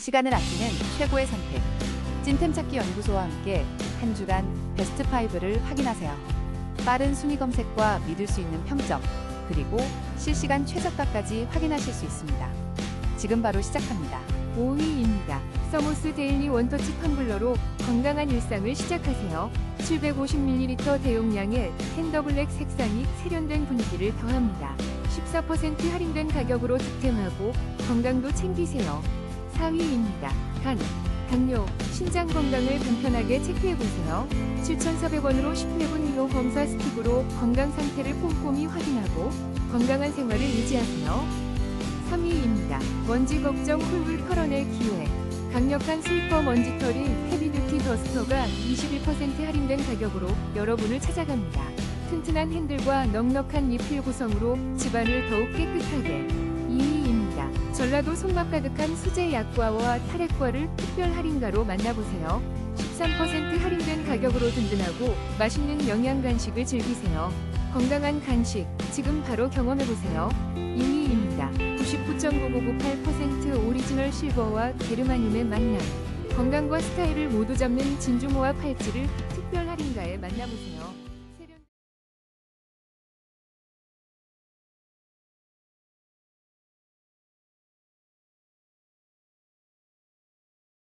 시간을 아끼는 최고의 선택. 찐템 찾기 연구소와 함께 한 주간 베스트 5를 확인하세요. 빠른 순위 검색과 믿을 수 있는 평점, 그리고 실시간 최저가까지 확인하실 수 있습니다. 지금 바로 시작합니다. 5위입니다. 서모스 데일리 원터치 텀블러로 건강한 일상을 시작하세요. 750ml 대용량의 텐더블랙 색상이 세련된 분위기를 더합니다. 14% 할인된 가격으로 득템하고 건강도 챙기세요. 4위입니다. 간, 당뇨, 신장 건강을 간편하게 체크해보세요. 7,400원으로 10회분 이용 검사 스틱으로 건강 상태를 꼼꼼히 확인하고 건강한 생활을 유지하세요. 3위입니다. 먼지 걱정 훌훌 털어낼 기회. 강력한 슬퍼 먼지털이 헤비뷰티 더스터가 21% 할인된 가격으로 여러분을 찾아갑니다. 튼튼한 핸들과 넉넉한 리필 구성으로 집안을 더욱 깨끗하게. 2위입니다. 전라도 손맛 가득한 수제 약과와 탈핵과를 특별 할인가로 만나보세요. 13% 할인된 가격으로 든든하고 맛있는 영양 간식을 즐기세요. 건강한 간식 지금 바로 경험해보세요. 2위입니다. 99.99998% 오리지널 실버와 게르마늄의 만남. 건강과 스타일을 모두 잡는 진중호와 팔찌를 특별 할인가에 만나보세요.